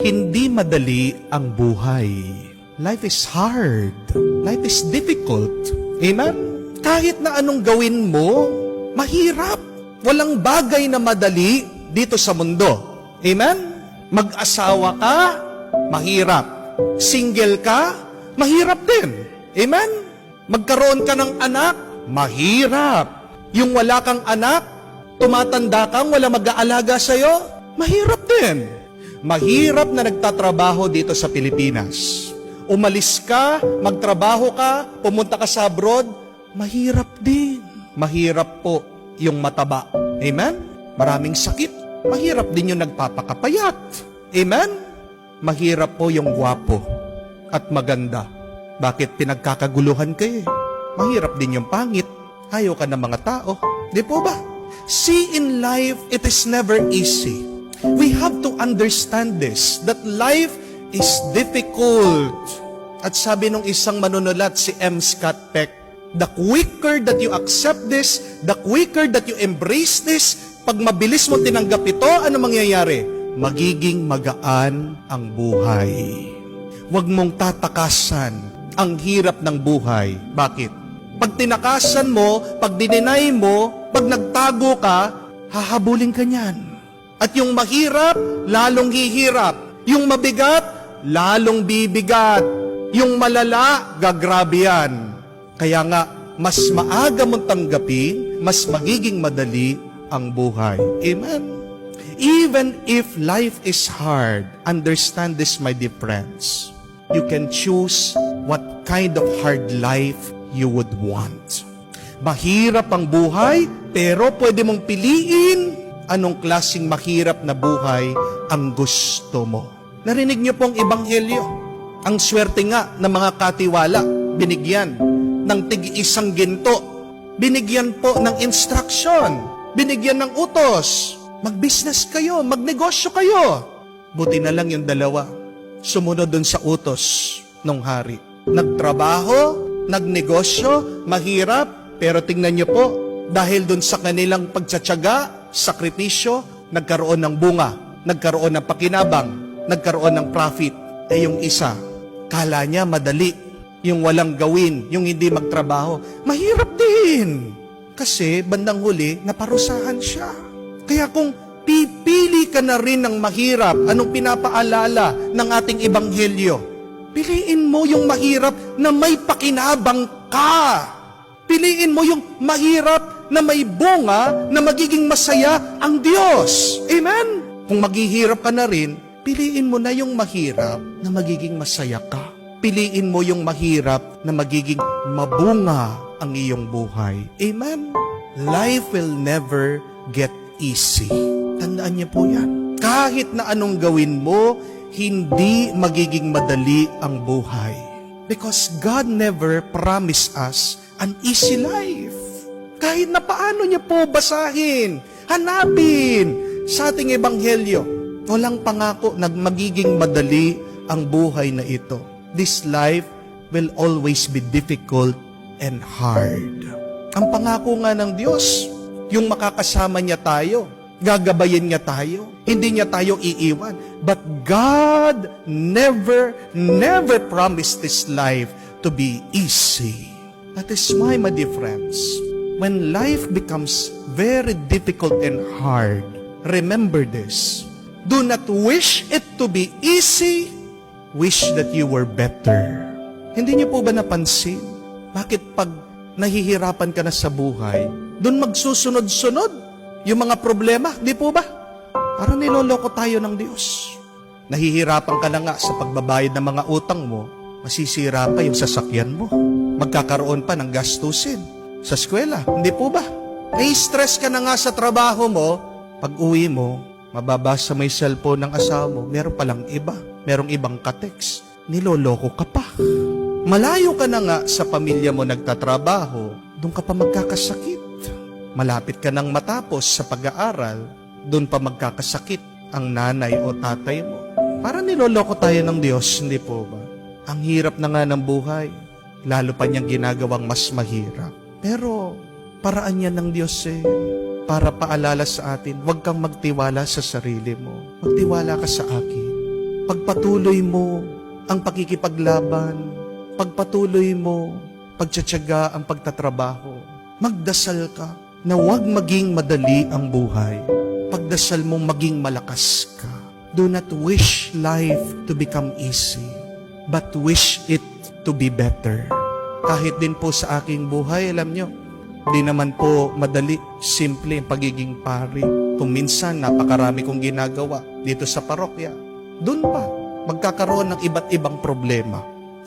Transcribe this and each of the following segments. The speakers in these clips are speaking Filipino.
Hindi madali ang buhay. Life is hard. Life is difficult. Amen? Kahit na anong gawin mo, mahirap. Walang bagay na madali dito sa mundo. Amen? Mag-asawa ka, mahirap. Single ka, mahirap din. Amen? Magkaroon ka ng anak, mahirap. Yung wala kang anak, tumatanda kang wala mag-aalaga sa'yo, mahirap din. Mahirap na nagtatrabaho dito sa Pilipinas. Umalis ka, magtrabaho ka, pumunta ka sa abroad, mahirap din. Mahirap po yung mataba. Amen? Maraming sakit. Mahirap din yung nagpapakapayat. Amen? Mahirap po yung gwapo at maganda. Bakit pinagkakaguluhan kayo? eh? Mahirap din yung pangit. Ayaw ka ng mga tao. Di po ba? See, in life, it is never easy. We have to understand this, that life is difficult. At sabi nung isang manunulat, si M. Scott Peck, the quicker that you accept this, the quicker that you embrace this, pag mabilis mo tinanggap ito, ano mangyayari? Magiging magaan ang buhay. Huwag mong tatakasan ang hirap ng buhay. Bakit? Pag tinakasan mo, pag dininay mo, pag nagtago ka, hahabulin ka niyan. At yung mahirap, lalong hihirap. Yung mabigat, lalong bibigat. Yung malala, gagrabe yan. Kaya nga, mas maaga mong tanggapin, mas magiging madali ang buhay. Amen? Even if life is hard, understand this, my dear friends. You can choose what kind of hard life you would want. Mahirap ang buhay, pero pwede mong piliin anong klasing mahirap na buhay ang gusto mo. Narinig niyo pong ebanghelyo. Ang swerte nga ng mga katiwala, binigyan ng tig-isang ginto. Binigyan po ng instruction. Binigyan ng utos. Mag-business kayo, magnegosyo kayo. Buti na lang yung dalawa. Sumunod dun sa utos ng hari. Nagtrabaho, nagnegosyo, mahirap, pero tingnan niyo po, dahil dun sa kanilang pagtsatsaga, sakripisyo, nagkaroon ng bunga, nagkaroon ng pakinabang, nagkaroon ng profit. Eh yung isa, kala niya madali, yung walang gawin, yung hindi magtrabaho, mahirap din. Kasi bandang huli, naparusahan siya. Kaya kung pipili ka na rin ng mahirap, anong pinapaalala ng ating ebanghelyo? Piliin mo yung mahirap na may pakinabang ka. Piliin mo yung mahirap na may bunga na magiging masaya ang Diyos. Amen? Kung maghihirap ka na rin, piliin mo na yung mahirap na magiging masaya ka. Piliin mo yung mahirap na magiging mabunga ang iyong buhay. Amen? Life will never get easy. Tandaan niyo po yan. Kahit na anong gawin mo, hindi magiging madali ang buhay. Because God never promised us an easy life. Kahit na paano niya po basahin, hanapin sa ating ebanghelyo, walang pangako na magiging madali ang buhay na ito. This life will always be difficult and hard. Ang pangako nga ng Diyos, yung makakasama niya tayo, gagabayin niya tayo, hindi niya tayo iiwan. But God never, never promised this life to be easy. That is why, my dear friends, when life becomes very difficult and hard, remember this. Do not wish it to be easy, wish that you were better. Hindi niyo po ba napansin? Bakit pag nahihirapan ka na sa buhay, doon magsusunod-sunod yung mga problema, di po ba? Parang niloloko tayo ng Diyos. Nahihirapan ka na nga sa pagbabayad ng mga utang mo, masisira pa yung sasakyan mo. Magkakaroon pa ng gastusin sa eskwela, hindi po ba? Nai-stress ka na nga sa trabaho mo, pag uwi mo, mababasa mo yung cellphone ng asawa mo, meron palang iba, merong ibang kateks, niloloko ka pa. Malayo ka na nga sa pamilya mo nagtatrabaho, doon ka pa magkakasakit. Malapit ka nang matapos sa pag-aaral, doon pa magkakasakit ang nanay o tatay mo. Para niloloko tayo ng Diyos, hindi po ba? Ang hirap na nga ng buhay, lalo pa niyang ginagawang mas mahirap. Pero paraan niya ng Diyos eh, para paalala sa atin, huwag kang magtiwala sa sarili mo. Magtiwala ka sa akin. pagpatuloy mo ang pakikipaglaban, pagpatuloy mo, pagtsatsaga ang pagtatrabaho, magdasal ka na huwag maging madali ang buhay. Pagdasal mong maging malakas ka. Do not wish life to become easy, but wish it to be better. Kahit din po sa aking buhay, alam nyo, di naman po madali, simple ang pagiging pari. Kung minsan, napakarami kong ginagawa dito sa parokya. Doon pa, magkakaroon ng iba't ibang problema.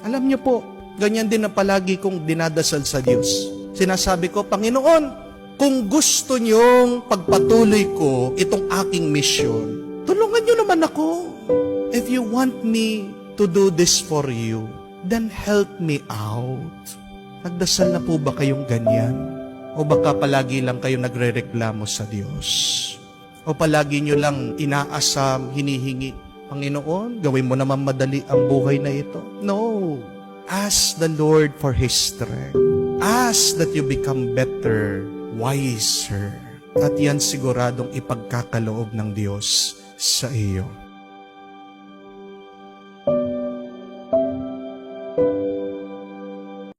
Alam nyo po, ganyan din ang palagi kong dinadasal sa Diyos. Sinasabi ko, Panginoon, kung gusto niyong pagpatuloy ko itong aking mission, tulungan niyo naman ako. If you want me to do this for you, then help me out. Nagdasal na po ba kayong ganyan? O baka palagi lang kayo nagre-reklamo sa Diyos? O palagi nyo lang inaasam, hinihingi, Panginoon, gawin mo naman madali ang buhay na ito? No. Ask the Lord for His strength. Ask that you become better, wiser. At yan siguradong ipagkakaloob ng Diyos sa iyo.